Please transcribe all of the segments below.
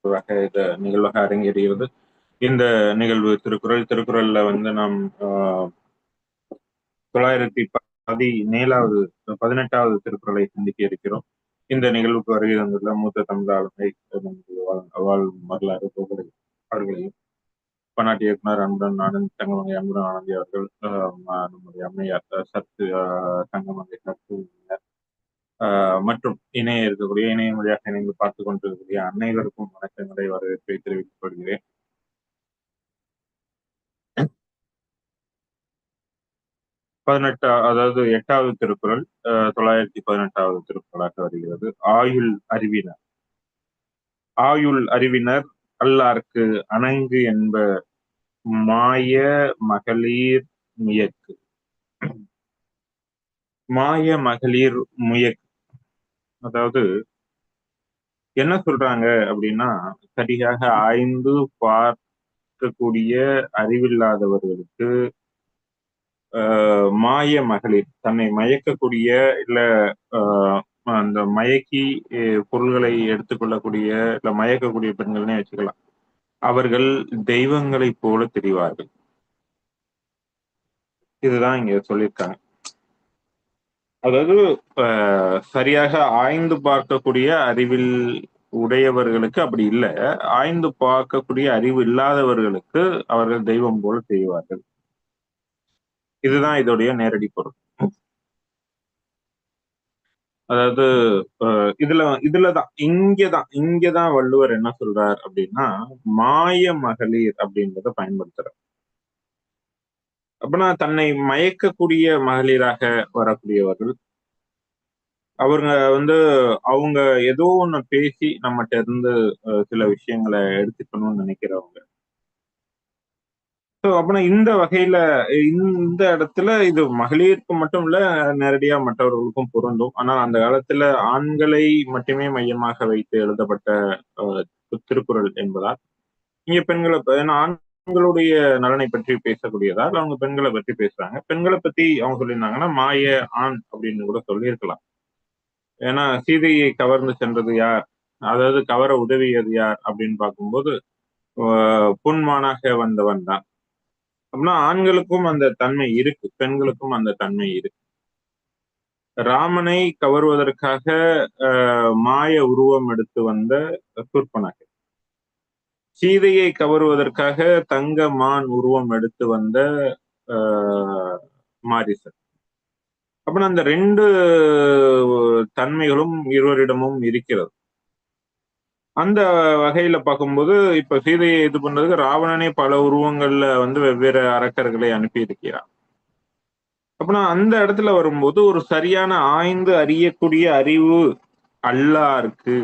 வகை நிகழ்வாக அரங்கேறுகிறது இந்த நிகழ்வு திருக்குறள் திருக்குறள்ல வந்து நாம் தொள்ளாயிரத்தி பதினேழாவது பதினெட்டாவது திருக்குறளை சிந்திக்க இருக்கிறோம். இந்த நிகழ்வுக்கு வருகை தந்துள்ள மூத்த தமிழ் ஆளுமை வாழ்- வாழும் வரலாறு புகழை அவர்களையும் பன்னாட்டு இயக்குனர் அன்புடன் ஆனந்த் தங்கமணி அன்புடன் ஆனந்தி அவர்கள் நம்முடைய அம்மையார் சத்து தங்கமணி சத்து மற்றும் இணைய இருக்கக்கூடிய இணைய வழியாக இணைந்து பார்த்து கொண்டிருக்கக்கூடிய அனைவருக்கும் வணக்கங்களை வரவேற்பை தெரிவித்துக் கொள்கிறேன் பதினெட்டா அதாவது எட்டாவது திருக்குறள் தொள்ளாயிரத்தி பதினெட்டாவது திருக்குறளாக வருகிறது. ஆயுள் அறிவினர். ஆயுள் அறிவினர் அல்லார்க்கு அணங்கு என்ப மாய மகளிர் முயக்கு. மாய மகளிர் முயக்கு. அதாவது என்ன சொல்றாங்க அப்படின்னா சரியாக ஆய்ந்து பார்க்கக்கூடிய அறிவில்லாதவர்களுக்கு ஆஹ், மாய மகளிர் தன்னை மயக்கக்கூடிய இல்ல ஆஹ், அந்த மயக்கி பொருள்களை எடுத்துக்கொள்ளக்கூடிய இல்ல மயக்கக்கூடிய பெண்கள்னே வச்சுக்கலாம். அவர்கள் தெய்வங்களைப் போல தெரிவார்கள். இதுதான் இங்க சொல்லியிருக்காங்க. அதாவது ஆஹ், சரியாக ஆய்ந்து பார்க்கக்கூடிய அறிவில் உடையவர்களுக்கு அப்படி இல்லை. ஆய்ந்து பார்க்கக்கூடிய அறிவு இல்லாதவர்களுக்கு அவர்கள் தெய்வம் போல செய்வார்கள். இதுதான் இதோடைய நேரடி பொருள். அதாவது இதுல இதுலதான் இங்கதான் இங்கதான் வள்ளுவர் என்ன சொல்றார் அப்படின்னா மாய மகளிர் அப்படின்றத பயன்படுத்துறார். அப்படின்னா தன்னை மயக்கக்கூடிய மகளிராக வரக்கூடியவர்கள். அவங்க வந்து அவங்க ஏதோ ஒண்ணு பேசி நம்மகிட்ட இருந்து சில விஷயங்களை எடுத்துக்கணும்னு நினைக்கிறவங்க. ஸோ அப்படின்னா இந்த வகையில இந்த இடத்துல இது மகளிருக்கு மட்டும் இல்ல நேரடியா மற்றவர்களுக்கும் பொருந்தும். ஆனால் அந்த காலத்துல ஆண்களை மட்டுமே மையமாக வைத்து எழுதப்பட்ட திருக்குறள் என்பதால் இங்க பெண்களை ஏன்னா ஆண் பெண்களுடைய நலனை பற்றி பேசக்கூடியதால் அவங்க பெண்களை பற்றி பேசுறாங்க. பெண்களை பத்தி அவங்க சொல்லியிருந்தாங்கன்னா மாய ஆண் அப்படின்னு கூட சொல்லியிருக்கலாம். ஏன்னா சீதையை கவர்ந்து சென்றது யார்? அதாவது கவர உதவியது யார் அப்படின்னு பார்க்கும்போது புன்மானாக வந்தவன் தான். அப்படின்னா ஆண்களுக்கும் அந்த தன்மை இருக்கு. பெண்களுக்கும் அந்த தன்மை இருக்கு. ராமனை கவர்வதற்காக ஆஹ் மாய உருவம் எடுத்து வந்த சூர்பனகை சீதையை கவருவதற்காக தங்க மான் உருவம் எடுத்து வந்த ஆஹ் மாரிசன். அப்படின்னா அந்த ரெண்டு தன்மைகளும் இருவரிடமும் இருக்கிறது. அந்த வகையில பார்க்கும்போது இப்ப சீதையை இது பண்றதுக்கு ராவணனே பல உருவங்கள்ல வந்து வெவ்வேறு அரக்கர்களை அனுப்பி இருக்கிறான் அப்படின்னா அந்த இடத்துல வரும்போது ஒரு சரியான ஆய்ந்து அறியக்கூடிய அறிவு அல்லாருக்கு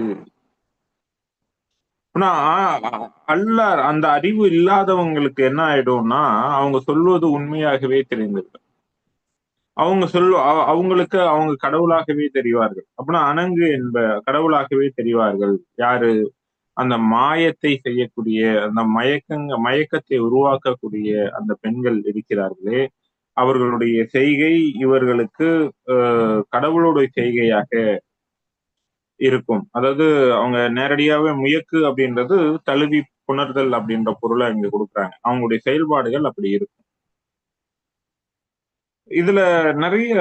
ஆனா அல்லார் அந்த அறிவு இல்லாதவங்களுக்கு என்ன ஆயிடும்னா அவங்க சொல்வது உண்மையாகவே தெரிந்திருக்கு அவங்க சொல்லு அவ- அவங்களுக்கு அவங்க கடவுளாகவே தெரிவார்கள். அப்படின்னா அணங்கு என்ப கடவுளாகவே தெரிவார்கள். யாரு? அந்த மாயத்தை செய்யக்கூடிய அந்த மயக்கங்க மயக்கத்தை உருவாக்கக்கூடிய அந்த பெண்கள் இருக்கிறார்களே. அவர்களுடைய செய்கை இவர்களுக்கு கடவுளுடைய செய்கையாக இருக்கும். அதாவது அவங்க நேரடியாவே முயக்கு அப்படின்றது தழுவி புணர்தல் அப்படின்ற பொருளை இங்க கொடுக்குறாங்க. அவங்களுடைய செயல்பாடுகள் அப்படி இருக்கும். இதுல நிறைய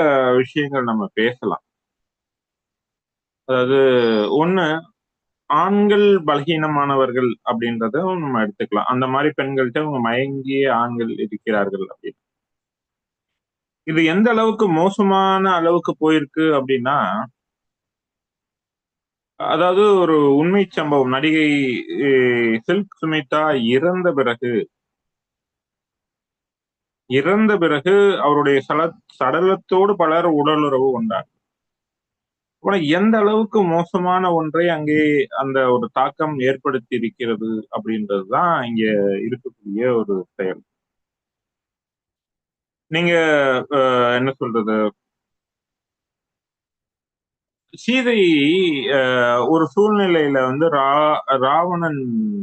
விஷயங்கள் நம்ம பேசலாம். அதாவது ஒண்ணு ஆண்கள் பலகீனமானவர்கள் அப்படின்றத நம்ம எடுத்துக்கலாம். அந்த மாதிரி பெண்கள்கிட்ட அவங்க மயங்கிய ஆண்கள் இருக்கிறார்கள் அப்படின்னு. இது எந்த அளவுக்கு மோசமான அளவுக்கு போயிருக்கு அப்படின்னா அதாவது ஒரு உண்மை சம்பவம். நடிகை சில்க் சுமிதா இறந்த பிறகு இறந்த பிறகு அவருடைய சல சடலத்தோடு பலர் உடலுறவு கொண்டார். ஆனா எந்த அளவுக்கு மோசமான ஒன்றை அங்கே அந்த ஒரு தாக்கம் ஏற்படுத்தி இருக்கிறது அப்படின்றதுதான் இங்க இருக்கக்கூடிய ஒரு செயல். நீங்க அஹ், என்ன சொல்றது? சீதை ஒரு சூழ்நிலையில வந்து ரா ராவணன்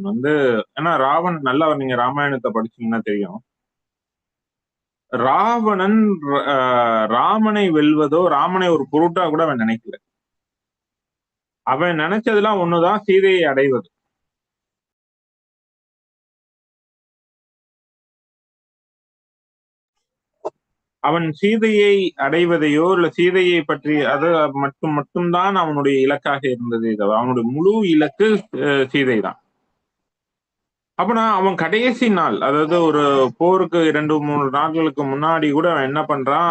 வந்து ஏன்னா ராவணன் நல்லா நீங்க ராமாயணத்தை படிச்சீங்கன்னா தெரியும். ராவணன் ராமனை வெல்வதோ ராமனை ஒரு பொருட்டா கூட அவன் நினைக்கல. அவன் நினைச்சதெல்லாம் ஒண்ணுதான் சீதையை அடைவது. அவன் சீதையை அடைவதையோ இல்ல சீதையை பற்றி அது மட்டும் மட்டும்தான் அவனுடைய இலக்காக இருந்தது. அவனுடைய முழு இலக்கு சீதை தான் அப்பனா அவன் கடைசி நாள் அதாவது ஒரு போருக்கு இரண்டு மூணு நாட்களுக்கு முன்னாடி கூட அவன் என்ன பண்றான்?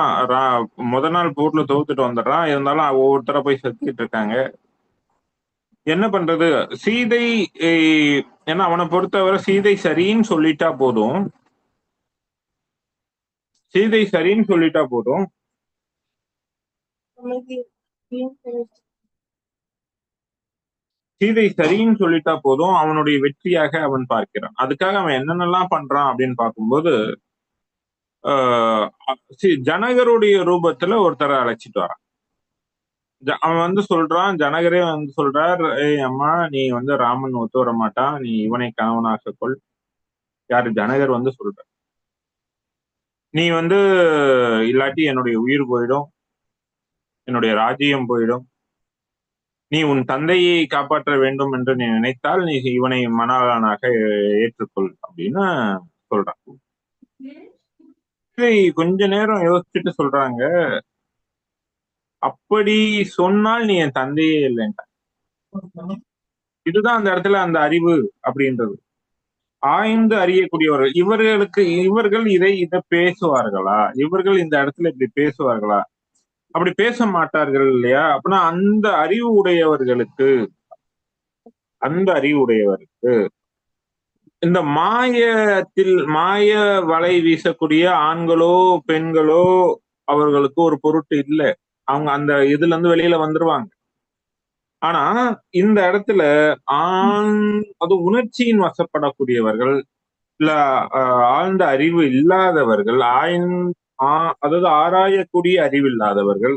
முத நாள் போர்ல தோத்துட்டு வந்துடுறான். இருந்தாலும் ஒவ்வொருத்தர போய் செத்துக்கிட்டு இருக்காங்க. என்ன பண்றது? சீதை ஏன்னா அவனை பொறுத்தவரை சீதை சரின்னு சொல்லிட்டா போதும். சீதை சரின்னு சொல்லிட்டா போதும். சீதை சரின்னு சொல்லிட்டா போதும். அவனுடைய வெற்றியாக அவன் பார்க்கிறான். அதுக்காக அவன் என்னென்னலாம் பண்றான் அப்படின்னு பார்க்கும்போது ஜனகருடைய ரூபத்துல ஒருத்தரை அழைச்சிட்டு வரான். அவன் வந்து சொல்றான் ஜனகரே வந்து சொல்றார் ஏய் அம்மா நீ வந்து ராமன் ஒத்து வர மாட்டான் நீ இவனை கணவனாக கொள். யாரு? ஜனகர் வந்து சொல்ற நீ வந்து இல்லாட்டி என்னுடைய உயிர் போயிடும் என்னுடைய ராஜ்யம் போயிடும். நீ உன் தந்தையை காப்பாற்ற வேண்டும் என்று நீ நினைத்தால் நீ இவனை மணாளனாக ஏற்றுக்கொள் அப்படின்னு சொல்றான். கொஞ்ச நேரம் யோசிச்சுட்டு சொல்றாங்க. அப்படி சொன்னால் நீ என் தந்தையே இல்லைன்ட்ட இதுதான் அந்த இடத்துல அந்த அறிவு அப்படின்றது. ஆய்ந்து அறியக்கூடியவர்கள். இவர்களுக்கு இவர்கள் இதை இதை பேசுவார்களா? இவர்கள் இந்த இடத்துல இப்படி பேசுவார்களா? அப்படி பேச மாட்டார்கள் இல்லையா? அப்படின்னா அந்த அறிவு உடையவர்களுக்கு அந்த அறிவு உடையவருக்கு இந்த மாயத்தில் மாய வலை வீசக்கூடிய ஆண்களோ பெண்களோ அவர்களுக்கு ஒரு பொருட்டு இல்லை. அவங்க அந்த இதுல இருந்து வெளியில வந்துருவாங்க. ஆனா இந்த இடத்துல ஆண் அது உணர்ச்சியின் வசப்படக்கூடியவர்கள் இல்ல ஆழ்ந்த அறிவு இல்லாதவர்கள் ஆயின் அதாவது ஆராயக்கூடிய அறிவு இல்லாதவர்கள்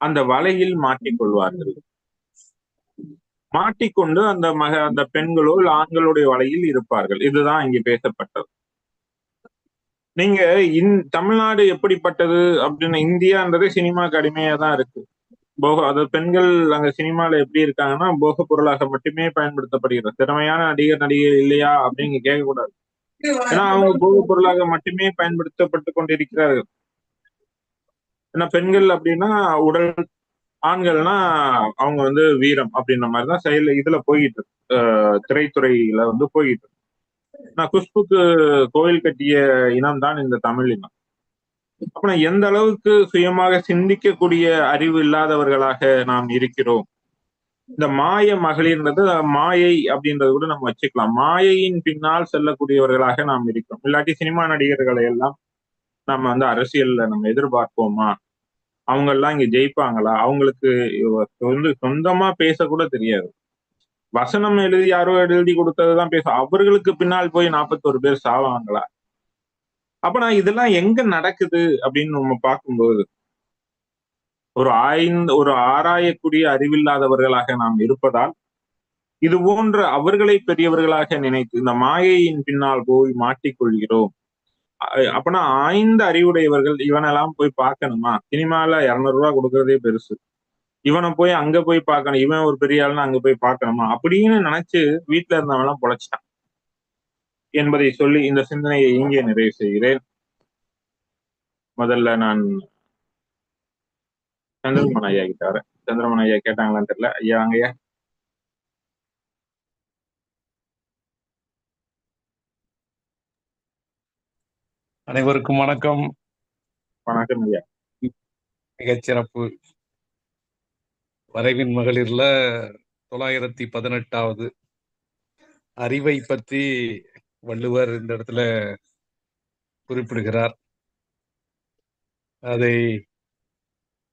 அந்த வலையில் மாட்டிக்கொள்வார்கள். மாட்டிக்கொண்டு அந்த மக அந்த பெண்களோ ஆண்களுடைய வலையில் இருப்பார்கள். இதுதான் இங்க பேசப்பட்டது. நீங்க இந் தமிழ்நாடு எப்படிப்பட்டது அப்படின்னு இந்தியான்றதே சினிமாக்கு அடிமையா தான் இருக்கு. போக அதாவது பெண்கள் அங்க சினிமால எப்படி இருக்காங்கன்னா போக பொருளாக மட்டுமே பயன்படுத்தப்படுகிறது. திறமையான நடிகர் நடிகை இல்லையா அப்படின்னு கேட்க கூடாது ஏன்னா அவங்க போக பொருளாக மட்டுமே பயன்படுத்தப்பட்டு கொண்டிருக்கிறார்கள். ஏன்னா பெண்கள் அப்படின்னா உடல் ஆண்கள்னா அவங்க வந்து வீரம் அப்படின்ற மாதிரிதான் செயல் இதுல போயிட்டு இருக்கு. திரைத்துறையில வந்து போயிட்டு இருக்கு. நான் குஷ்புக்கு கோயில் கட்டிய இனம் தான் இந்த தமிழ் இனம் அப்புறம் எந்த அளவுக்கு சுயமாக சிந்திக்கக்கூடிய அறிவு இல்லாதவர்களாக நாம் இருக்கிறோம்? இந்த மாய மகளிர்ன்றது மாயை அப்படின்றது கூட நம்ம வச்சுக்கலாம். மாயையின் பின்னால் செல்லக்கூடியவர்களாக நாம் இருக்கிறோம். இல்லாட்டி சினிமா நடிகர்களை எல்லாம் நம்ம வந்து அரசியல்ல நம்ம எதிர்பார்ப்போமா? அவங்க எல்லாம் இங்க ஜெயிப்பாங்களா? அவங்களுக்கு வந்து சொந்தமா பேசக்கூட தெரியாது. வசனம் எழுதி யாரோ எழுதி கொடுத்ததுதான் பேச அவர்களுக்கு பின்னால் போய் நாற்பத்தோரு பேர் சாவாங்களா? அப்ப நான் இதெல்லாம் எங்க நடக்குது அப்படின்னு நம்ம பார்க்கும்போது ஒரு ஆய்ந்து ஒரு ஆராயக்கூடிய அறிவில்லாதவர்களாக நாம் இருப்பதால் இது போன்ற அவர்களை பெரியவர்களாக நினைத்து இந்த மாயையின் பின்னால் போய் மாட்டிக்கொள்கிறோம். அப்பனா ஆய்ந்த அறிவுடையவர்கள் இவனெல்லாம் போய் பார்க்கணுமா? சினிமால இருநூறு ரூபா கொடுக்கறதே பெருசு. இவனை போய் அங்க போய் பார்க்கணும். இவன் ஒரு பெரிய ஆள்னு அங்க போய் பார்க்கணுமா? அப்படின்னு நினைச்சு வீட்டுல இருந்தவெல்லாம் பொழைச்சிட்டான். என்பதை சொல்லி இந்த சிந்தனையை இங்கே நிறைவு செய்கிறேன். முதல்ல நான் சந்திரமன் ஐயா கிட்ட வரேன். சந்திரமன் ஐயா கேட்டாங்களான்னு தெரியல. ஐயா வாங்கய்யா அனைவருக்கும் வணக்கம். வணக்கம் ஐயா. மிகச்சிறப்பு வரைவின் மகளிர்ல தொள்ளாயிரத்தி பதினெட்டாவது அறிவை பற்றி வள்ளுவர் இந்த இடத்துல குறிப்பிடுகிறார். அதை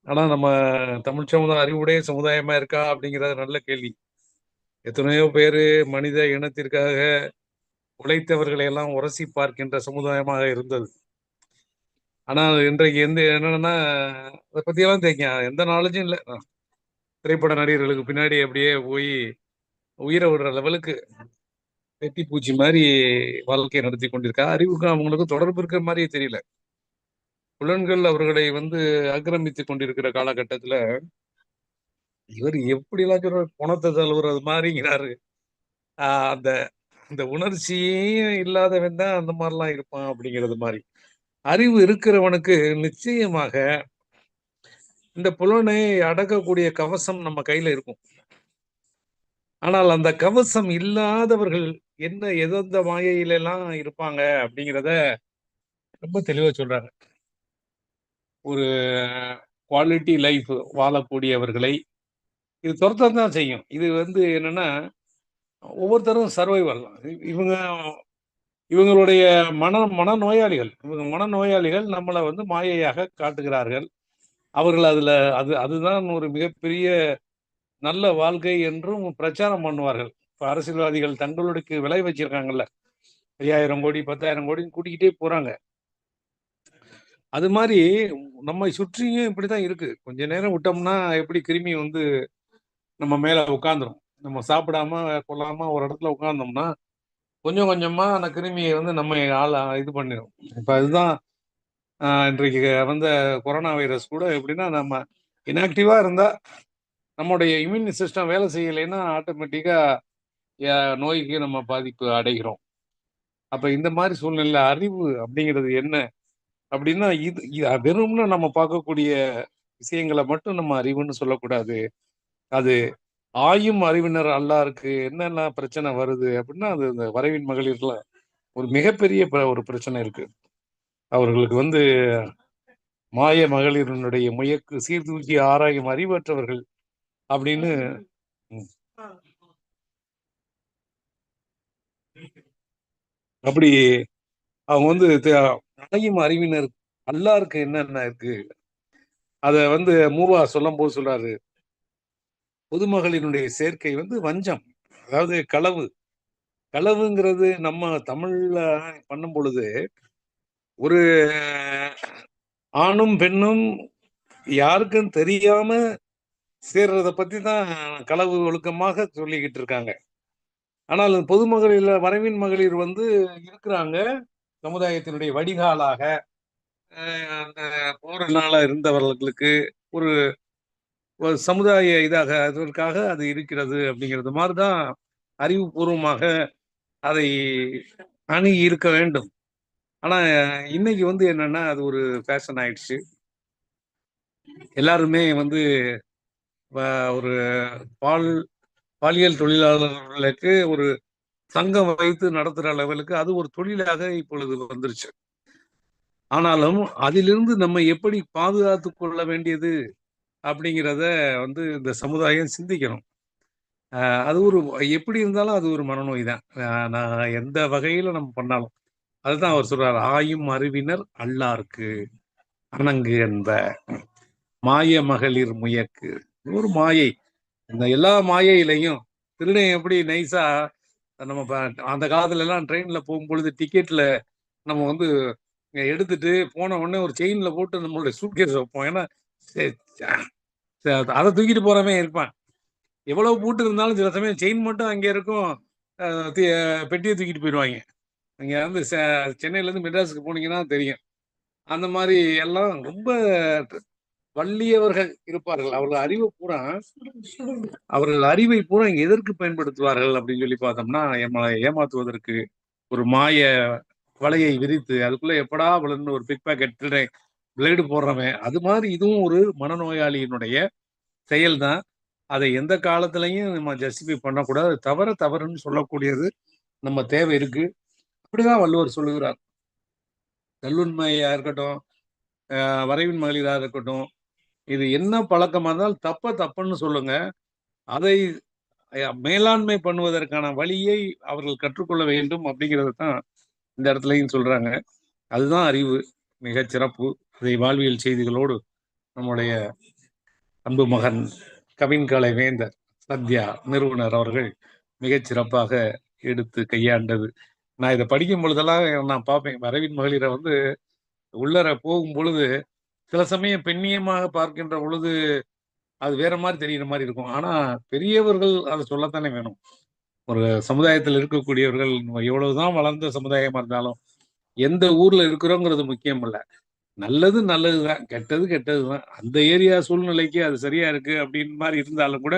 ஆனா நம்ம தமிழ் சமுதாயம் அறிவுடைய சமுதாயமா இருக்கா அப்படிங்கிறது நல்ல கேள்வி. எத்தனையோ பேரு மனித இனத்திற்காக உழைத்தவர்களை எல்லாம் உரசி பார்க்கின்ற சமுதாயமாக இருந்தது. ஆனால் இன்றைக்கு எந்த என்னன்னா அதை பத்தியெல்லாம் தெரியும். எந்த நாலேஜும் இல்லை. திரைப்பட நடிகர்களுக்கு பின்னாடி அப்படியே போய் உயிரை விடுற லெவலுக்கு வெட்டி பூச்சி மாதிரி வாழ்க்கையை நடத்தி கொண்டிருக்கா அறிவுக்கும் அவங்களுக்கு தொடர்பு இருக்கிற மாதிரியே தெரியல. புலன்கள் அவர்களை வந்து ஆக்கிரமித்து கொண்டிருக்கிற காலகட்டத்துல இவர் எப்படிலாம் சொல்ற குணத்தை தழுவுறது மாதிரிங்கிறாரு. அந்த அந்த உணர்ச்சியே இல்லாதவன் தான் அந்த மாதிரிலாம் இருப்பான் அப்படிங்கிறது மாதிரி. அறிவு இருக்கிறவனுக்கு நிச்சயமாக இந்த புலனை அடக்கக்கூடிய கவசம் நம்ம கையில இருக்கும். ஆனால் அந்த கவசம் இல்லாதவர்கள் என்ன எதெந்த மாயையில எல்லாம் இருப்பாங்க அப்படிங்கிறத ரொம்ப தெளிவா சொல்றாங்க. ஒரு குவாலிட்டி லைஃப் வாழக்கூடியவர்களை இது துரத்தம் தான் செய்யும். இது வந்து என்னன்னா ஒவ்வொருத்தரும் சர்வைவல் இவங்க இவங்களுடைய மன மனநோயாளிகள் இவங்க மனநோயாளிகள் நம்மளை வந்து மாயையாக காட்டுகிறார்கள். அவர்கள் அதில் அது அதுதான் ஒரு மிகப்பெரிய நல்ல வாழ்க்கை என்றும் பிரச்சாரம் பண்ணுவார்கள். இப்ப அரசியல்வாதிகள் தங்களுக்கு விலை வச்சிருக்காங்கல்ல. ஐயாயிரம் கோடி பத்தாயிரம் கோடின்னு கூட்டிக்கிட்டே போறாங்க. அது மாதிரி நம்மை சுற்றியும் இப்படிதான் இருக்கு. கொஞ்ச நேரம் விட்டோம்னா எப்படி கிருமி வந்து நம்ம மேல உட்காந்துரும் நம்ம சாப்பிடாம கொள்ளாம ஒரு இடத்துல உட்கார்ந்தோம்னா கொஞ்சம் கொஞ்சமா அந்த கிருமியை வந்து நம்ம ஆள் இது பண்ணிடும் இப்ப அதுதான் ஆஹ், இன்றைக்கு வந்த கொரோனா வைரஸ் கூட எப்படின்னா நம்ம இன்ஆக்டிவா இருந்தா நம்முடைய இம்யூன் சிஸ்டம் வேலை செய்யலைன்னா ஆட்டோமேட்டிக்கா நோய்க்கு நம்ம பாதிப்பு அடைகிறோம். அப்ப இந்த மாதிரி சூழ்நிலை அறிவு அப்படிங்கிறது என்ன? அப்படின்னா இது வெறும்னு நம்ம பார்க்கக்கூடிய விஷயங்களை மட்டும் நம்ம அறிவுன்னு சொல்லக்கூடாது. அது ஆயும் அறிவினர் அல்லாருக்கு என்னென்ன பிரச்சனை வருது அப்படின்னா அது இந்த வரைவின் மகளிர்ல ஒரு மிகப்பெரிய ப- ஒரு பிரச்சனை இருக்கு. அவர்களுக்கு வந்து மாய மகளிரினுடைய முயக்கு சீர்தூக்கி ஆராயும் அறிவற்றவர்கள் அப்படின்னு அப்படி அவங்க வந்து தே- அடையும் அறிவினர். அல்லாருக்கு என்னென்ன இருக்கு? அத வந்து மூவா சொல்லும் போது சொல்றாரு. பொதுமகளினுடைய சேர்க்கை வந்து வஞ்சம் அதாவது களவு. களவுங்கிறது நம்ம தமிழ்ல பண்ணும் பொழுது ஒரு ஆணும் பெண்ணும் யாருக்கும் தெரியாம சேர்றத பத்தி தான் களவு ஒழுக்கமாக சொல்லிக்கிட்டு இருக்காங்க. ஆனால் பொதுமகளிர் வரவின் மகளிர் வந்து இருக்கிறாங்க. சமுதாயத்தினுடைய வடிகாலாக. அந்த போறனால இருந்தவர்களுக்கு ஒரு சமுதாய இதாக அதற்காக அது இருக்கிறது அப்படிங்கிறது மாதிரி தான் அறிவுபூர்வமாக அதை அணுகி இருக்க வேண்டும். ஆனால் இன்னைக்கு வந்து என்னன்னா அது ஒரு ஃபேஷன் ஆயிடுச்சு. எல்லாருமே வந்து வ- ஒரு பால் பாலியல் தொழிலாளர்களுக்கு ஒரு சங்கம் வைத்து நடத்துகிற லெவலுக்கு அது ஒரு தொழிலாக இப்பொழுது வந்துருச்சு. ஆனாலும் அதிலிருந்து நம்ம எப்படி பாதுகாத்து கொள்ள வேண்டியது அப்படிங்கிறத வந்து இந்த சமுதாயம் சிந்திக்கணும். அது ஒரு எப்படி இருந்தாலும் அது ஒரு மனநோய் தான். நான் எந்த வகையில் நம்ம பண்ணாலும். அதுதான் அவர் சொல்றாரு ஆயும் அறிவினர் அல்லாருக்கு அணங்கு என்ப. மாய மகளிர் முயக்கு. ஒரு மாயை. இந்த எல்லா மாயையிலையும் திருடன் எப்படி நைஸா நம்ம ப- அந்த காலத்துல எல்லாம் ட்ரெயின்ல போகும்பொழுது டிக்கெட்ல நம்ம வந்து எடுத்துட்டு போன உடனே ஒரு செயின்ல போட்டு நம்மளுடைய சூட்கேஸ் வைப்போம். ஏன்னா அதை தூக்கிட்டு போறவன் இருப்பான். எவ்வளவு பூட்டு இருந்தாலும் சில சமயம் செயின் மட்டும் அங்கே இருக்கும். பெட்டியை தூக்கிட்டு போயிடுவாங்க. இங்கே வந்து செ- சென்னையில இருந்து மெட்ராஸுக்கு போனீங்கன்னா தெரியும். அந்த மாதிரி எல்லாம் ரொம்ப வள்ளியவர்கள் இருப்பார்கள். அவர்கள் அறிவை பூரா அவர்கள் அறிவை பூரா இங்க எதற்கு பயன்படுத்துவார்கள் அப்படின்னு சொல்லி பார்த்தோம்னா நம்மளை ஏமாத்துவதற்கு ஒரு மாய வலையை விரித்து அதுக்குள்ள எப்படா விழுந்து ஒரு பிக் பாக்கெட் பிளேடு போடுறவன். அது மாதிரி இதுவும் ஒரு மனநோயாளியினுடைய செயல்தான். அதை எந்த காலத்திலையும் நம்ம ஜஸ்டிஃபை பண்ணக்கூடாது. தவற தவறுன்னு சொல்லக்கூடியது நம்ம தேவை இருக்கு. அப்படிதான் வள்ளுவர் சொல்லுகிறார். கல்லுண்மையா இருக்கட்டும் வரைவின் மகளிரா இருக்கட்டும் இது என்ன பழக்கமா இருந்தால் தப்ப தப்புன்னு சொல்லுங்க. அதை மேலாண்மை பண்ணுவதற்கான வழியை அவர்கள் கற்றுக்கொள்ள வேண்டும் அப்படிங்கிறத தான் இந்த இடத்துலையும் சொல்றாங்க. அதுதான் அறிவு. மிகச் சிறப்பு. அதை வாழ்வியல் செய்திகளோடு நம்முடைய அன்பு மகன் கவின்கலை வேந்தர் சத்யா நிறுவனர் அவர்கள் மிகச் சிறப்பாக எடுத்து கையாண்டது. நான் இதை படிக்கும் பொழுதெல்லாம் நான் பார்ப்பேன். வரவின் மகளிரை வந்து உள்ளர போகும் பொழுது சில சமயம் பெண்ணியமாக பார்க்கின்ற பொழுது அது வேற மாதிரி தெரிகிற மாதிரி இருக்கும். ஆனா பெரியவர்கள் அதை சொல்லத்தானே வேணும். ஒரு சமுதாயத்தில் இருக்கக்கூடியவர்கள் எவ்வளவுதான் வளர்ந்த சமுதாயமா இருந்தாலும் எந்த ஊர்ல இருக்கிறோங்கிறது முக்கியம் இல்ல நல்லது நல்லதுதான் கெட்டது கெட்டதுதான். அந்த ஏரியா சூழ்நிலைக்கு அது சரியா இருக்கு அப்படின்னு மாதிரி இருந்தாலும் கூட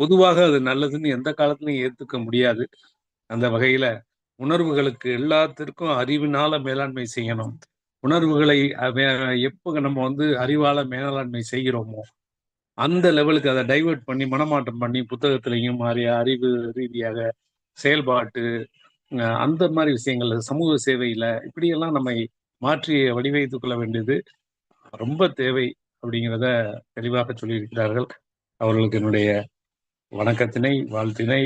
பொதுவாக அது நல்லதுன்னு எந்த காலத்திலையும் ஏத்துக்க முடியாது. அந்த வகையில உணர்வுகளுக்கு எல்லாத்திற்கும் அறிவினால மேலாண்மை செய்யணும். உணர்வுகளை எப்போ நம்ம வந்து அறிவால மேலாண்மை செய்கிறோமோ அந்த லெவலுக்கு அதை டைவர்ட் பண்ணி மனமாற்றம் பண்ணி புத்தகத்திலையும் மாறி அறிவு ரீதியாக செயல்பாட்டு அந்த மாதிரி விஷயங்கள் சமூக சேவையில இப்படியெல்லாம் நம்மை மாற்றி வடிவமைத்துக் கொள்ள வேண்டியது ரொம்ப தேவை அப்படிங்கிறத தெளிவாக சொல்லியிருக்கிறார்கள். அவர்களுக்கு என்னுடைய வணக்கத்தினை வாழ்த்தினை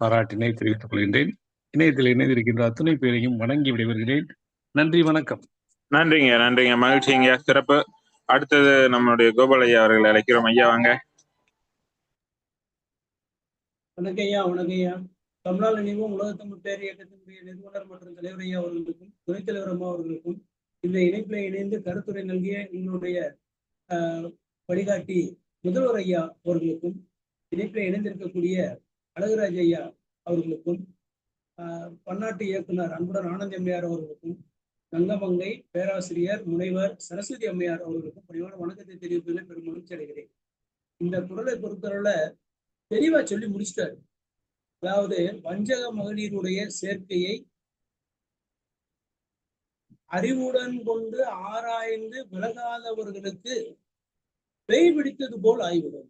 பாராட்டினை தெரிவித்துக் கொள்கின்றேன். இணையத்தில் இணைந்திருக்கின்ற அத்துணை பேரையும் வணங்கி விடைபெறுகிறேன். நன்றி வணக்கம். நன்றிங்க நன்றிங்க. மகிழ்ச்சிங்க. சிறப்பு. அடுத்தது நம்மளுடைய கோபாலய்யா அவர்களை அழைக்கிறோம். ஐயா வாங்க. வணக்கய்யா வணக்கய்யா தமிழால் நினைவும் உலக தமிழ் பேர் இயக்கத்தினுடைய நிறுவனர் மற்றும் தலைவர் ஐயா அவர்களுக்கும் துணைத் தலைவர் அம்மா அவர்களுக்கும் இந்த இணைப்பில் இணைந்து கருத்துரை நல்கிய எங்களுடைய ஆஹ், வழிகாட்டி முதல்வர் ஐயா அவர்களுக்கும் இணைப்பில் இணைந்திருக்கக்கூடிய அழகுராஜ் ஐயா அவர்களுக்கும் ஆஹ், பன்னாட்டு இயக்குனர் அன்புடன் ஆனந்த் அவர்களுக்கும் தங்கமங்கை பேராசிரியர் முனைவர் சரஸ்வதி அம்மையார் அவர்களுக்கும் பணிவான வணக்கத்தை தெரிவிப்பதில் பெரும் மகிழ்ச்சி அடைகிறேன். இந்த குரலை பொறுத்தவரை தெளிவா சொல்லி முடிச்சிட்டாரு. அதாவது வஞ்சக மகளிருடைய சேர்க்கையை அறிவுடன் கொண்டு ஆராய்ந்து விலகாதவர்களுக்கு பேய் பிடித்தது போல் ஆய்வுடன்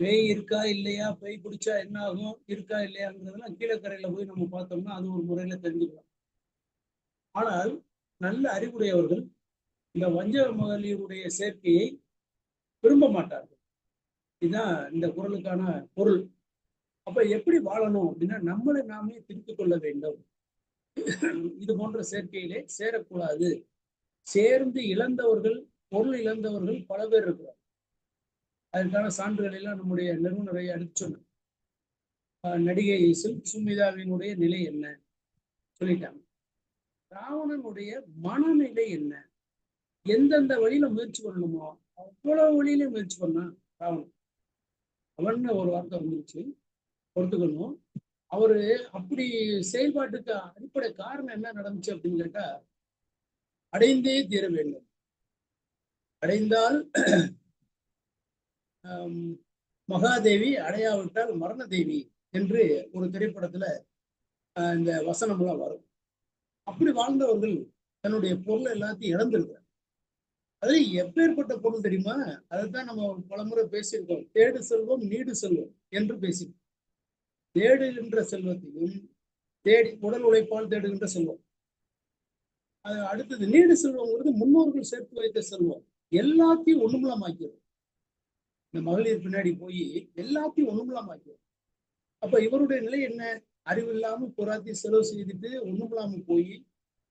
பேய் இருக்கா இல்லையா? பேய் பிடிச்சா என்ன ஆகும்? இருக்கா இல்லையாங்கிறதுலாம் கீழக்கரையில போய் நம்ம பார்த்தோம்னா அது ஒரு முறையில தெரிஞ்சுக்கலாம். ஆனால் நல்ல அறிவுடையவர்கள் இந்த வஞ்சக மகளிருடைய சேர்க்கையை விரும்ப மாட்டார்கள். இதுதான் இந்த குரலுக்கான பொருள். அப்ப எப்படி வாழணும் அப்படின்னா நம்மளை நாமே திருத்திக் கொள்ள வேண்டும். இது போன்ற சேர்க்கையிலே சேரக்கூடாது. சேர்ந்து இழந்தவர்கள் பொருள் இழந்தவர்கள் பல பேர் இருக்கிறார் அதற்கான சான்றுகள் எல்லாம் நம்முடைய நிறுவனரை அனுப்பிச்சு நடிகை சுமிதாவினுடைய நிலை என்ன? சொல்லிட்டாங்க. ராவணனுடைய மனநிலை என்ன? எந்தெந்த வழியில முயற்சி பண்ணணுமோ அவ்வளவு வழியில முயற்சி பண்ணான் ராவணன் அவன் ஒரு வார்த்தை வந்துருச்சு. பொறுத்துக்கணும். அவரு அப்படி செயல்பாட்டுக்கு அடிப்படை காரணம் என்ன நடந்துச்சு அப்படின்னு கேட்டா அடைந்தே தீர வேண்டும். அடைந்தால் மகாதேவி அடையாவிட்டால் மரண தேவி என்று ஒரு திரைப்படத்துல இந்த வசனம்லாம் வரும். அப்படி வாழ்ந்தவர்கள் தன்னுடைய பொருளை எல்லாத்தையும் இழந்திருக்கிறார். அதுல எப்பேற்பட்ட பொருள் தெரியுமா? அதைத்தான் நம்ம பலமுறை பேசியிருக்கோம். தேடு செல்வம் நீடு செல்வம் என்று பேசியிருக்கோம். தேடுகின்ற செல்வத்தையும் தேடி உடல் உழைப்பால் தேடுகின்ற செல்வம். அது அடுத்தது நீடு செல்வங்கிறது முன்னோர்கள் சேர்த்து வைத்த செல்வம். எல்லாத்தையும் ஒண்ணுமில்லாமாக்கிறது இந்த மகளிர் பின்னாடி போய் எல்லாத்தையும் ஒண்ணுமில்லாமாக்கிறது அப்ப இவருடைய நிலை என்ன? அறிவில்லாம புறாத்தையும் செலவு செய்துட்டு ஒண்ணுமில்லாம போய்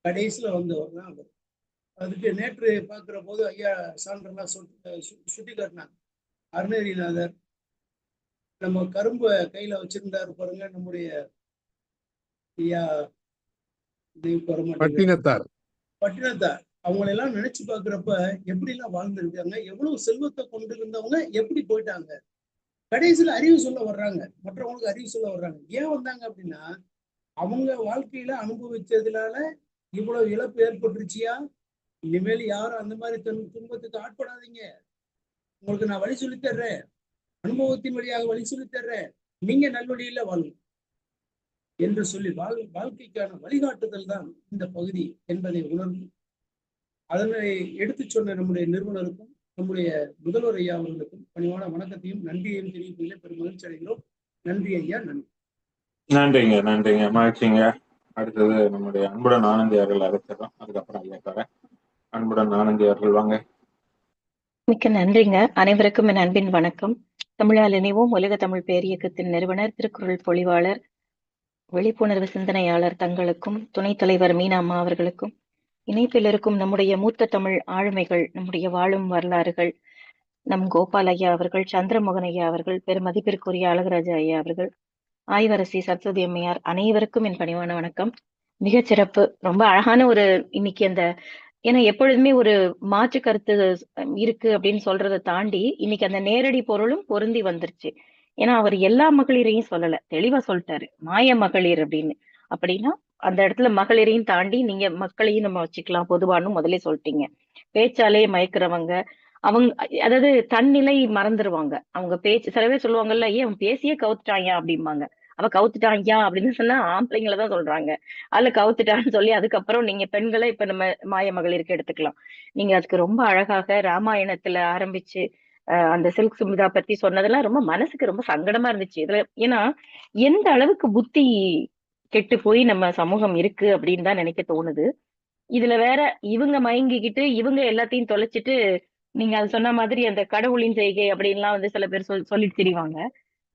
கடைசியில வந்தவர் தான் அவர். அதுக்கு நேற்று பார்க்கிற போது ஐயா சான்றெல்லாம் சுட்டி காட்டினாங்க. அருணகிரிநாதர் நம்ம கரும்பை கையில வச்சிருந்தாரு பாருங்க நம்முடைய ஐயா பட்டினத்தார். பட்டினத்தார். அவங்களை எல்லாம் நினைச்சு பாக்குறப்ப எப்படி எல்லாம் வாழ்ந்திருக்காங்க எவ்வளவு செல்வத்தை கொண்டு இருந்தவங்க எப்படி போயிட்டாங்க? கடைசியில அறிவு சொல்ல வர்றாங்க. மற்றவங்களுக்கு அறிவு சொல்ல வர்றாங்க. ஏன் வந்தாங்க அப்படின்னா அவங்க வாழ்க்கையில அனுபவிச்சதுனால இவ்வளவு இழப்பு ஏற்பட்டுருச்சியா? இனிமேல் யாரும் அந்த மாதிரி தன் துன்பத்துக்கு ஆட்படாதீங்க. உங்களுக்கு நான் வழி சொல்லி தர்றேன். அனுபவத்தின் வழியாக வழி சொல்லித் தர்றேன். நீங்க நல்வழியில வாழுங்க. என்று சொல்லி வாழ் வாழ்க்கைக்கான வழிகாட்டுதல் தான் இந்த பகுதி என்பதை உணர்ந்து அதனை எடுத்துச் சொன்ன நம்முடைய நிறுவனருக்கும் நம்முடைய முதல்வர் ஐயா அவர்களுக்கும் பணிவான வணக்கத்தையும் நன்றியையும் தெரிவிப்பதில் பெரும் மகிழ்ச்சி அடைகிறோம். நன்றி ஐயா நன்றி. நன்றிங்க நன்றிங்க. மகிழ்ச்சிங்க. அடுத்தது நம்முடைய அன்புடன் ஆனந்தி அவர்கள் அழைச்சிடறோம். அதுக்கப்புறம் ஐயா தரேன் அன்புடன் ஆனந்தி அவர்கள் வாங்க. மிக்க நன்றிங்க. அனைவருக்கும் என் அன்பின் வணக்கம். தமிழால் இணைவோம். உலக தமிழ் பேரியக்கத்தின் நிறுவனர் திருக்குறள் பொழிவாளர் விழிப்புணர்வு சிந்தனையாளர் தங்களுக்கும் துணைத் தலைவர் மீனா அம்மா அவர்களுக்கும் இணைப்பில் இருக்கும் நம்முடைய மூத்த தமிழ் ஆளுமைகள் நம்முடைய வாழும் வரலாறுகள் நம் கோபால் ஐயா அவர்கள் சந்திரமோகன் ஐயா அவர்கள் பெருமதிப்பிற்குரிய அழகராஜா ஐயா அவர்கள் ஆய்வரசி சரஸ்வதி அம்மையார் அனைவருக்கும் என் பணிவான வணக்கம். மிகச் சிறப்பு. ரொம்ப அழகான ஒரு இன்னைக்கு அந்த ஏன்னா எப்பொழுதுமே ஒரு மாற்று கருத்து இருக்கு அப்படின்னு சொல்றதை தாண்டி இன்னைக்கு அந்த நேரடி பொருளும் பொருந்தி வந்துருச்சு. ஏன்னா அவர் எல்லா மகளிரையும் சொல்லல தெளிவா சொல்லிட்டாரு மாய மகளிர் அப்படின்னு. அப்படின்னா அந்த இடத்துல மகளிரையும் தாண்டி நீங்க மக்களையும் நம்ம வச்சுக்கலாம். பொதுவானு முதல்ல சொல்லிட்டீங்க. பேச்சாலே மயக்கிறவங்க. அவங்க அதாவது தன்னிலை மறந்துருவாங்க. அவங்க பேச்சு சில பேர் சொல்லுவாங்கல்ல ஏன் அவன் பேசியே கவுத்துட்டாங்க அப்படிம்பாங்க. அவ கவுத்துட்டான் அப்படின்னு சொன்னா ஆம்பளைங்களை தான் சொல்றாங்க. அதுல கவுத்துட்டான்னு சொல்லி அதுக்கப்புறம் நீங்க பெண்களை இப்ப நம்ம மாய மகளிருக்கு எடுத்துக்கலாம். நீங்க அதுக்கு ரொம்ப அழகாக ராமாயணத்துல ஆரம்பிச்சு அந்த சில்க் சுமிதா பத்தி சொன்னதெல்லாம் ரொம்ப மனசுக்கு ரொம்ப சங்கடமா இருந்துச்சு. இதுல ஏன்னா எந்த அளவுக்கு புத்தி கெட்டு போய் நம்ம சமூகம் இருக்கு அப்படின்னு தான் நினைக்க தோணுது. இதுல வேற இவங்க மயங்கிக்கிட்டு இவங்க எல்லாத்தையும் தொலைச்சிட்டு நீங்க அது சொன்ன மாதிரி அந்த கடவுளின் செய்கை அப்படின்லாம் வந்து சில பேர் சொல் சொல்லிட்டு தெரிவாங்க.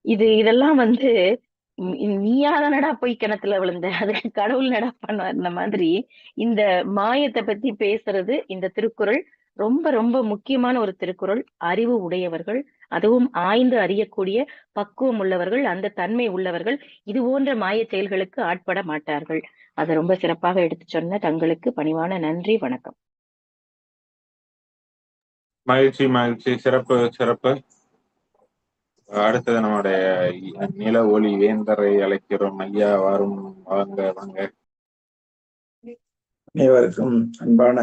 இது இதெல்லாம் வந்து நீ- நீயா தானடா போய் கிணத்துல விழுந்த? அதுக்கு கடவுள் நடா பண்ண அந்த மாதிரி இந்த மாயத்தை பத்தி பேசுறது இந்த திருக்குறள் ரொம்ப ரொம்ப முக்கியமான ஒரு திருக்குறள். அறிவு உடையவர்கள் அதுவும் ஆய்ந்து அறியக்கூடிய பக்குவம் உள்ளவர்கள் அந்த தன்மை உள்ளவர்கள் இது போன்ற மாய செயல்களுக்கு ஆட்பட மாட்டார்கள். அதை ரொம்ப சிறப்பாக எடுத்து சொன்ன தங்களுக்கு பணிவான நன்றி வணக்கம். மகிழ்ச்சி மகிழ்ச்சி. சிறப்பு சிறப்பு. அடுத்தது நம்முடைய நில ஒளி வேந்தரை அழைக்கிறோம். ஐயா வரும் வாங்க வாங்க. அனைவருக்கும் அன்பான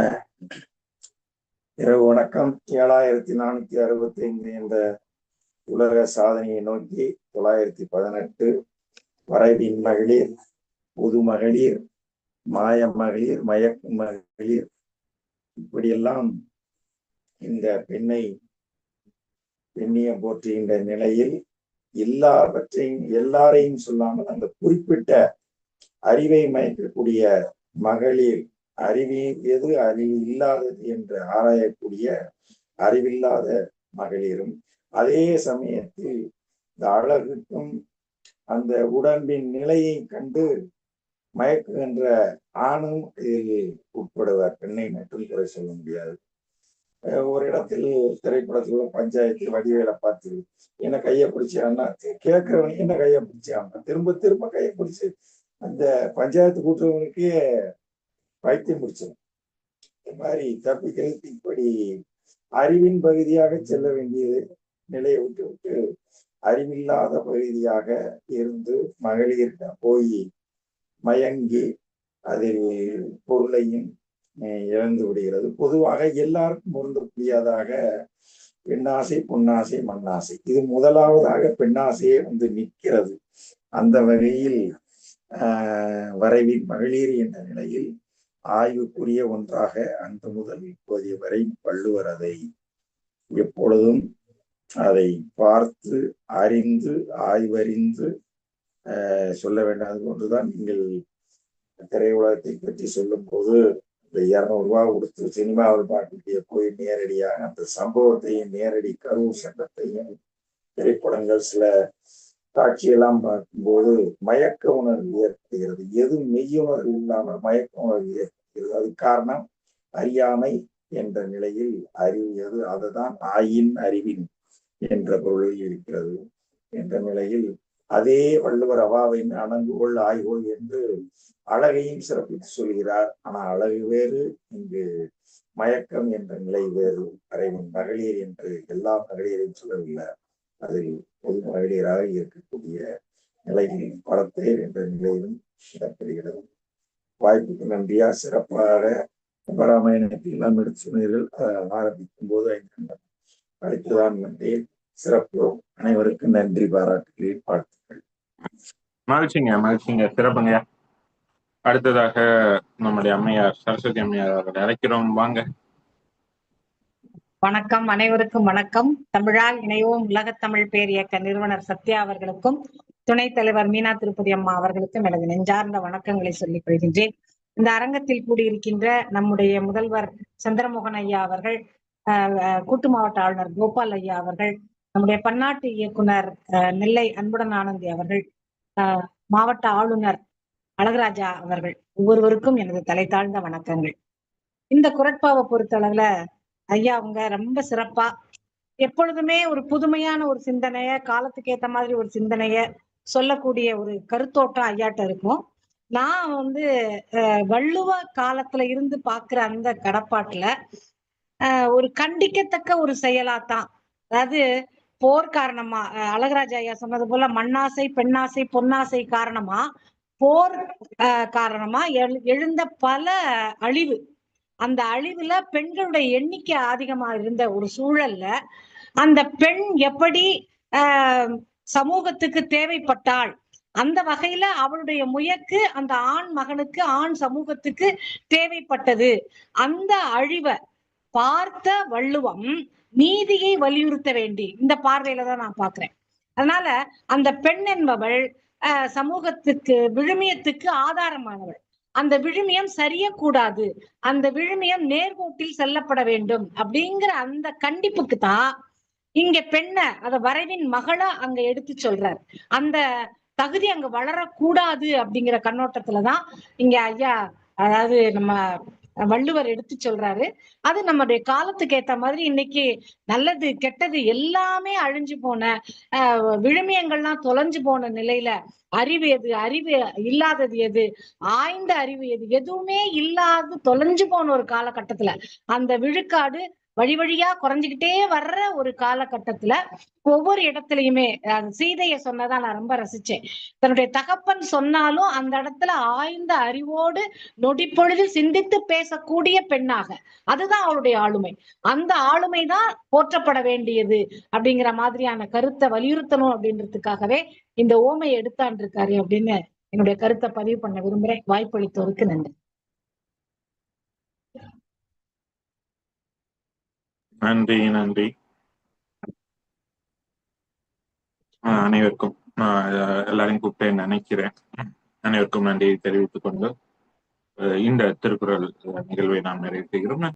இரவு வணக்கம். ஏழாயிரத்தி நானூத்தி அறுபத்தி ஐந்து என்ற உலக சாதனையை நோக்கி தொள்ளாயிரத்தி பதினெட்டு வரைவின் மகளிர் புது மகளிர் மாய மகளிர் மயக்கு மகளிர். இப்படியெல்லாம் இந்த பெண்ணை பெண்ணியம் போற்றுகின்ற நிலையில் எல்லாவற்றையும் எல்லாரையும் சொல்லாமல் அந்த குறிப்பிட்ட அறிவை மயக்கக்கூடிய மகளிர் அறிவி எது அறிவு இல்லாதது என்று ஆராயக்கூடிய அறிவில்லாத மகளிரும் அதே சமயத்தில் இந்த அழகுக்கும் அந்த உடம்பின் நிலையை கண்டு மயக்குகின்ற ஆணும் இதில் உட்படுவார். பெண்ணை மட்டும் குறை சொல்ல முடியாது. ஒரு இடத்தில் ஒரு திரைப்படத்துல பஞ்சாயத்து வடிவேலை பார்த்து என்ன கையை பிடிச்சான்னா அண்ணா? என்ன கையை பிடிச்சான் திரும்ப திரும்ப கையை பிடிச்சி அந்த பஞ்சாயத்து கூட்டுறவனுக்கே பைத்தியம் பிடிச்சிடும் இந்த மாதிரி தப்பிக்கிறதுக்கு இப்படி அறிவின் பகுதியாக செல்ல வேண்டியது நிலையை விட்டு விட்டு அறிவில்லாத பகுதியாக இருந்து மகளிர்கிட்ட போய் மயங்கி அதில் பொருளையும் இழந்து விடுகிறது. பொதுவாக எல்லாருக்கும் பொருந்தக்கூடியதாக பெண்ணாசை பொன்னாசை மண்ணாசை. இது முதலாவதாக பெண்ணாசையே வந்து நிற்கிறது. அந்த வகையில் ஆஹ் வரைவின் மகளிர் என்ற நிலையில் ஆய்வுக்குரிய ஒன்றாக அன்று முதல் இப்போதைய வரை வள்ளுவர் அதை எப்பொழுதும் அதை பார்த்து அறிந்து ஆய்வறிந்து சொல்ல வேண்டாம். ஒன்றுதான் நீங்கள் திரையுலகத்தை பற்றி சொல்லும் போது இந்த இருநூறு ரூபா கொடுத்து சினிமாவில் பார்க்கக்கூடிய போய் நேரடியாக அந்த சம்பவத்தையும் நேரடி கரூர் சட்டத்தையும் திரைப்படங்கள் சில காட்சியெல்லாம் பார்க்கும்போது மயக்க உணர்வு ஏற்படுகிறது. எது மெய்யுணர்வு இல்லாமல் மயக்க உணர்வு ஏற்படுகிறது? அது காரணம் அறியாமை என்ற நிலையில் அறிவு எது அதுதான் ஆயின் அறிவின் என்ற பொருளில் இருக்கிறது என்ற நிலையில் அதே வள்ளுவர் அவாவின் அணங்குகோள் ஆய்வுகள் என்று அழகையும் சிறப்பித்து சொல்கிறார். ஆனா அழகு வேறு இங்கு மயக்கம் என்ற நிலை வேறு. அறைவன் மகளிர் என்று எல்லா மகளிரையும் சொல்லவில்லை. அதில் பொது மகளிராக இருக்கக்கூடிய நிலையில் படத்தேர் என்ற நிலையிலும் இடம்பெறுகிறது. வாய்ப்புக்கு நன்றியா சிறப்பாக பராமயணத்தை எல்லாம் எடுத்து சொன்னீர்கள். ஆரம்பிக்கும் போது ஐந்து அழைத்துதான் நன்றி சிறப்பு. அனைவருக்கும் நன்றி பாராட்டுகிறேன் வாழ்த்துக்கள். மகிழ்ச்சிங்க மகிழ்ச்சிங்க. சிறப்புங்க. அடுத்ததாக நம்முடைய அம்மையார் சரஸ்வதி அம்மையார் அவர்களை அழைக்கிறோம். வாங்க. வணக்கம். அனைவருக்கும் வணக்கம். தமிழால் இணைவோம் உலகத்தமிழ் இயக்க நிறுவனர் சத்யா அவர்களுக்கும் துணைத் தலைவர் மீனா திருப்பதி அம்மா அவர்களுக்கும் எனது நெஞ்சார்ந்த வணக்கங்களை சொல்லிக் கொள்கின்றேன். இந்த அரங்கத்தில் கூடியிருக்கின்ற நம்முடைய முதல்வர் சந்திரமோகன் ஐயா அவர்கள் கூட்டு மாவட்ட ஆளுநர் கோபால் ஐயா அவர்கள் நம்முடைய பன்னாட்டு இயக்குனர் நெல்லை அன்புடன் ஆனந்தி அவர்கள் ஆஹ் மாவட்ட ஆளுநர் அழகராஜா அவர்கள் ஒவ்வொருவருக்கும் எனது தலை தாழ்ந்த வணக்கங்கள். இந்த குரட்பாவை பொறுத்தளவுல ஐயா அவங்க ரொம்ப சிறப்பா. எப்பொழுதுமே ஒரு புதுமையான ஒரு சிந்தனைய காலத்துக்கு ஏத்த மாதிரி ஒரு சிந்தனைய சொல்லக்கூடிய ஒரு கருத்தோட்டம் ஐயாட்ட இருக்கும். நான் வந்து அஹ், வள்ளுவ காலத்துல இருந்து பாக்குற அந்த கடப்பாட்டுல ஒரு கண்டிக்கத்தக்க ஒரு செயலாத்தான். அதாவது போர் காரணமா அஹ், அழகராஜ ஐயா சொன்னது போல மண்ணாசை பெண்ணாசை பொன்னாசை காரணமா போர் அஹ், காரணமா எழு- எழுந்த பல அழிவு அந்த அழிவுல பெண்களுடைய எண்ணிக்கை அதிகமா இருந்த ஒரு சூழல்ல அந்த பெண் எப்படி ஆஹ் சமூகத்துக்கு தேவைப்பட்டாள்? அந்த வகையில அவளுடைய முயக்கு அந்த ஆண் மகனுக்கு ஆண் சமூகத்துக்கு தேவைப்பட்டது. அந்த அழிவை பார்த்த வள்ளுவம் நீதியை வலியுறுத்த வேண்டி இந்த பார்வையில தான் நான் பாக்குறேன். அதனால அந்த பெண் என்பவள் சமூகத்துக்கு விழுமியத்துக்கு ஆதாரமானவள். அந்த விழுமியம் சரியக்கூடாது. அந்த விழுமியம் நேர்கோட்டில் செல்லப்பட வேண்டும். அப்படிங்கிற அந்த கண்டிப்புக்கு தான் இங்க பெண்ண அத வரைவின் மகளா அங்க எடுத்து சொல்றார். அந்த தகுதி அங்க வளரக்கூடாது அப்படிங்கிற கண்ணோட்டத்துலதான் இங்க ஐயா அதாவது நம்ம வள்ளுவர் எடுத்து சொல்றாரு. அது நம்முடைய காலத்துக்கு ஏத்த மாதிரி இன்னைக்கு நல்லது கெட்டது எல்லாமே அழிஞ்சு போன ஆஹ் விழுமியங்கள்லாம் தொலைஞ்சு போன நிலையில அறிவு எது? அறிவு இல்லாதது எது? ஆய்ந்த அறிவு எது? எதுவுமே இல்லாது தொலைஞ்சு போன ஒரு காலகட்டத்துல அந்த விழுக்காடு வழி வழியா குறைஞ்சுக்கிட்டே வர்ற ஒரு காலகட்டத்துல ஒவ்வொரு இடத்துலயுமே சீதைய சொன்னதா நான் ரொம்ப ரசிச்சேன். தன்னுடைய தகப்பன் சொன்னாலும் அந்த இடத்துல ஆய்ந்த அறிவோடு நொடிப்பொழுது சிந்தித்து பேசக்கூடிய பெண்ணாக. அதுதான் அவளுடைய ஆளுமை. அந்த ஆளுமை தான் போற்றப்பட வேண்டியது அப்படிங்கிற மாதிரியான கருத்தை வலியுறுத்தணும் அப்படின்றதுக்காகவே இந்த ஓமை எடுத்தான் இருக்காரு அப்படின்னு என்னுடைய கருத்தை பதிவு பண்ண விரும்புறேன். வாய்ப்பளித்தோருக்கு நன்றி. நன்றி நன்றி. ஆஹ் அனைவருக்கும் நான் எல்லாரையும் கூப்பிட்டு நினைக்கிறேன். அனைவருக்கும் நன்றி தெரிவித்துக் கொண்டு இந்த திருக்குறள் நிகழ்வை நாம் நிறைவு செய்கிறோம்.